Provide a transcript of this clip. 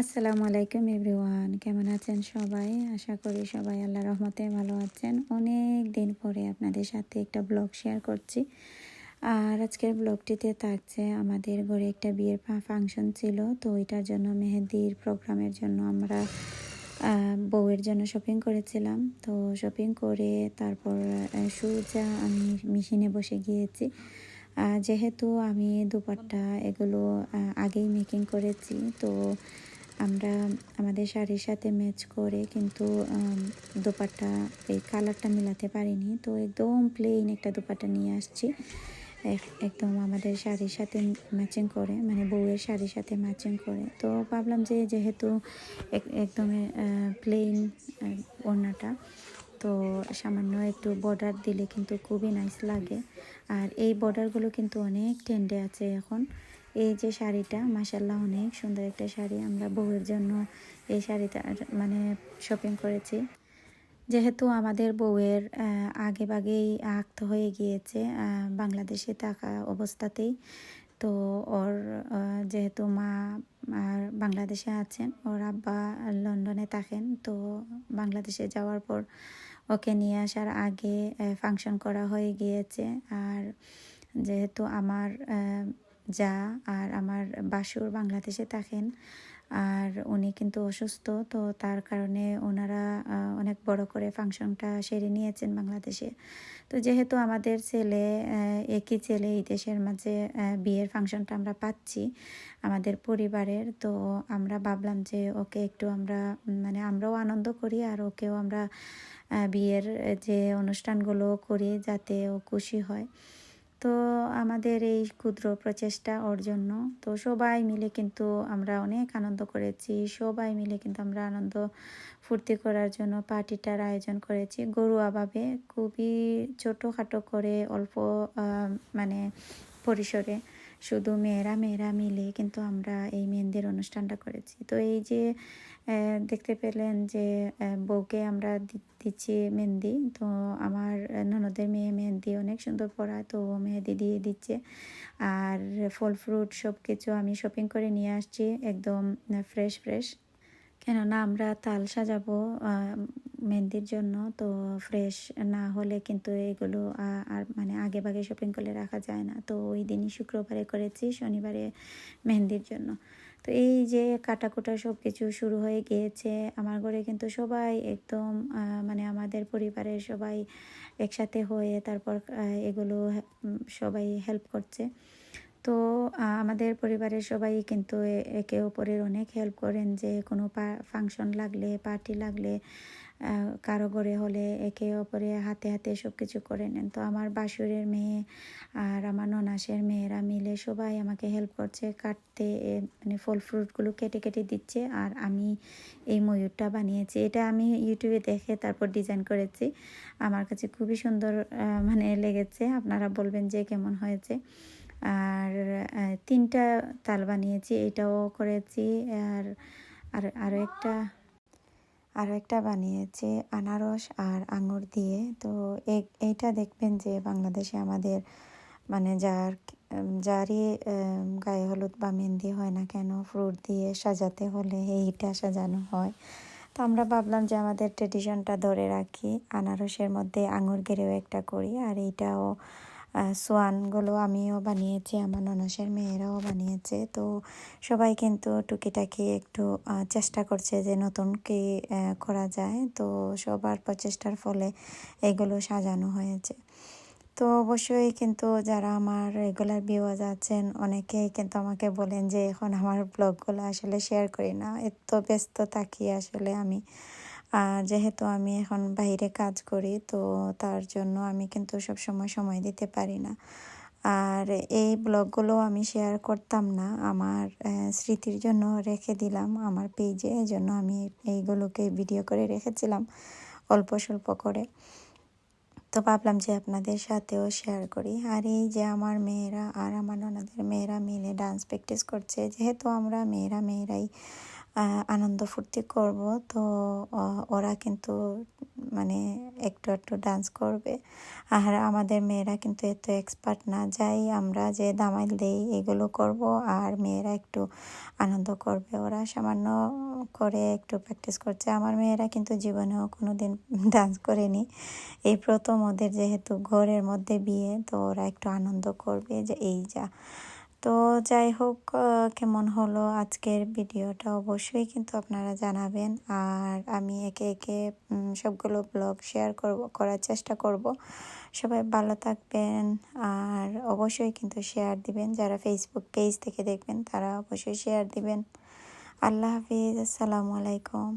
আসসালামু আলাইকুম এভরিওয়ান, কেমন আছেন সবাই? আশা করি সবাই আল্লাহ রহমতে ভালো আছেন। অনেক দিন পরে আপনাদের সাথে একটা ব্লগ শেয়ার করছি। আর আজকের ব্লগটিতে থাকছে আমাদের ঘরে একটা বিয়ের ফাংশন ছিল। তো ওইটার জন্য মেহেদির প্রোগ্রামের জন্য আমরা বউয়ের জন্য শপিং করেছিলাম। তো শপিং করে তারপর সুজা, আমি মেশিনে বসে গিয়েছি। যেহেতু আমি দুপাট্টা এগুলো আগেই মেকিং করেছি, তো আমরা আমাদের শাড়ির সাথে ম্যাচ করে কিন্তু দোপাট্টা, এই কালারটা মিলাতে পারিনি। তো একদম প্লেন একটা দোপাট্টা নিয়ে আসছি। একদম আমাদের শাড়ির সাথে ম্যাচিং করে মানে বউয়ের শাড়ির সাথে ম্যাচিং করে। তো ভাবলাম যে যেহেতু একদম প্লেন ওড়নাটা, তো সামান্য একটু বর্ডার দিলে কিন্তু খুবই নাইস লাগে। আর এই বর্ডারগুলো কিন্তু অনেক ট্রেন্ডে আছে এখন। এই যে শাড়িটা মাসাল্লাহ অনেক সুন্দর একটা শাড়ি। আমরা বউয়ের জন্য এই শাড়িটা মানে শপিং করেছি। যেহেতু আমাদের বউয়ের আগে বাগেই আক্ত হয়ে গিয়েছে বাংলাদেশে থাকা অবস্থাতেই। তো ওর যেহেতু মা, আর বাংলাদেশে আছেন, ওর আব্বা লন্ডনে থাকেন, তো বাংলাদেশে যাওয়ার পর ওকে নিয়ে আসার আগে ফাংশন করা হয়ে গিয়েছে। আর যেহেতু আমার যা আর আমার বাসুর বাংলাদেশে থাকেন। আর উনি কিন্তু অসুস্থ, তো তার কারণে ওনারা অনেক বড় করে ফাংশনটা সেরে নিয়েছেন বাংলাদেশে। তো যেহেতু আমাদের ছেলে একই ছেলে এই দেশের মাঝে বিয়ের ফাংশনটা আমরা পাচ্ছি আমাদের পরিবারের, তো আমরা ভাবলাম যে ওকে একটু আমরা মানে আমরাও আনন্দ করি আর ওকেও আমরা বিয়ের যে অনুষ্ঠানগুলো করি যাতে ও খুশি হয়। তো আমাদের এই ক্ষুদ্র প্রচেষ্টা ওর জন্য তো সবাই মিলে কিন্তু আমরা অনেক আনন্দ করেছি। সবাই মিলে কিন্তু আমরা আনন্দ ফুর্তি করার জন্য পার্টিটার আয়োজন করেছি। গরুয়াভাবে খুবই ছোটোখাটো করে অল্প মানে পরিসরে শুধু মেয়েরা মেয়েরা মিলে কিন্তু আমরা এই মেহেন্দির অনুষ্ঠানটা করেছি। তো এই যে দেখতে পেলেন যে বউকে আমরা দিচ্ছি মেহেন্দি। তো আমার ননদের মেয়ে মেহেন্দি অনেক সুন্দর পড়ায় তো মেহেদি দিয়ে দিচ্ছে। আর ফল ফ্রুট সব কিছু আমি শপিং করে নিয়ে আসছি, একদম ফ্রেশ ফ্রেশ কেননা আমরা তাল সাজাবো মেহেন্দির জন্য, তো ফ্রেশ না হলে কিন্তু এগুলো আর মানে আগে ভাগে শপিং করলে রাখা যায় না। তো ওই দিনই শুক্রবারে করেছি, শনিবারে মেহেন্দির জন্য। তো এই যে কাটাকুটা সব কিছু শুরু হয়ে গিয়েছে, আমার ঘরে কিন্তু সবাই একদম মানে আমাদের পরিবারের সবাই একসাথে হয়ে তারপর এগুলো সবাই হেল্প করছে। তো আমাদের পরিবারের সবাই কিন্তু একে অপরের অনেক হেল্প করেন যে কোনো ফাংশন লাগলে পার্টি লাগলে কারও ঘরে হলে একে অপরে হাতে হাতে সব কিছু করে নেন। তো আমার বাসুরের মেয়ে আর আমার ননাসের মেয়েরা মিলে সবাই আমাকে হেল্প করছে, কাটতে মানে ফল ফ্রুটগুলো কেটে কেটে দিচ্ছে আর আমি এই ময়ূরটা বানিয়েছি। এটা আমি ইউটিউবে দেখে তারপর ডিজাইন করেছি। আমার কাছে খুবই সুন্দর মানে লেগেছে। আপনারা বলবেন যে কেমন হয়েছে। আর তিনটা তাল বানিয়েছি, এটাও করেছি। আর আর আরও একটা আরও একটা বানিয়েছি আনারস আর আঙুর দিয়ে। তো এইটা দেখবেন যে বাংলাদেশে আমাদের মানে যার, যারই গায়ে হলুদ বা মেহেন্দি হয় না কেন ফ্রুট দিয়ে সাজাতে হলে এইটা সাজানো হয়। তো আমরা ভাবলাম যে আমাদের ট্রেডিশনটা ধরে রাখি, আনারসের মধ্যে আঙুর গেড়েও একটা করি, আর এইটাও সোয়ানগুলো আমিও বানিয়েছি, আমার ননাসের মেয়েরাও বানিয়েছে। তো সবাই কিন্তু টুকিটাকি একটু চেষ্টা করছে যে নতুন কি করা যায়। তো সবার প্রচেষ্টার ফলে এগুলো সাজানো হয়েছে। তো অবশ্যই কিন্তু যারা আমার রেগুলার ভিউয়ার্স আছেন, অনেকেই কিন্তু আমাকে বলেন যে, এখন আমার ব্লগগুলো আসলে শেয়ার করি না। এত ব্যস্ত থাকি আসলে আমি। যেহেতু আমি এখন বাইরে কাজ করি, তো তার জন্য আমি কিন্তু সব সময় সময় দিতে পারি না। আর এই ব্লগগুলো আমি শেয়ার করতাম না, আমার স্মৃতির জন্য রেখে দিলাম, আমার পেজে এই জন্য আমি এইগুলোকে ভিডিও করে রেখেছিলাম, অল্প স্বল্প করে। তো ভাবলাম যে আপনাদের সাথেও শেয়ার করি। আর এই যে আমার মেয়েরা আর আমার ননাদের মেয়েরা মিলে ডান্স প্র্যাকটিস করছে, যেহেতু আমরা মেয়েরা মেয়েরাই আনন্দ ফুর্তি করব। তো ওরা কিন্তু মানে একটু একটু ডান্স করবে। আর আমাদের মেয়েরা কিন্তু এত এক্সপার্ট না। যাই আমরা যে দামাইল দেই, এগুলো করব। আর মেয়েরা একটু আনন্দ করবে। ওরা সামান্য করে একটু প্র্যাকটিস করছে। আমার মেয়েরা কিন্তু জীবনেও কোনো দিন ডান্স করেনি। এই প্রথম ওদের যেহেতু ঘরের মধ্যে বিয়ে, তো ওরা একটু আনন্দ করবে যে, এই যা। তো যাই হোক কেমন হলো আজকের ভিডিওটা অবশ্যই কিন্তু আপনারা জানাবেন। আর আমি একে একে সবগুলো ব্লগ শেয়ার করব, করার চেষ্টা করব। সবাই ভালো থাকবেন, আর অবশ্যই কিন্তু শেয়ার দিবেন। যারা ফেসবুক পেজ থেকে দেখবেন, তারা অবশ্যই শেয়ার দিবেন। আল্লাহ হাফিজ, আসসালামু আলাইকুম।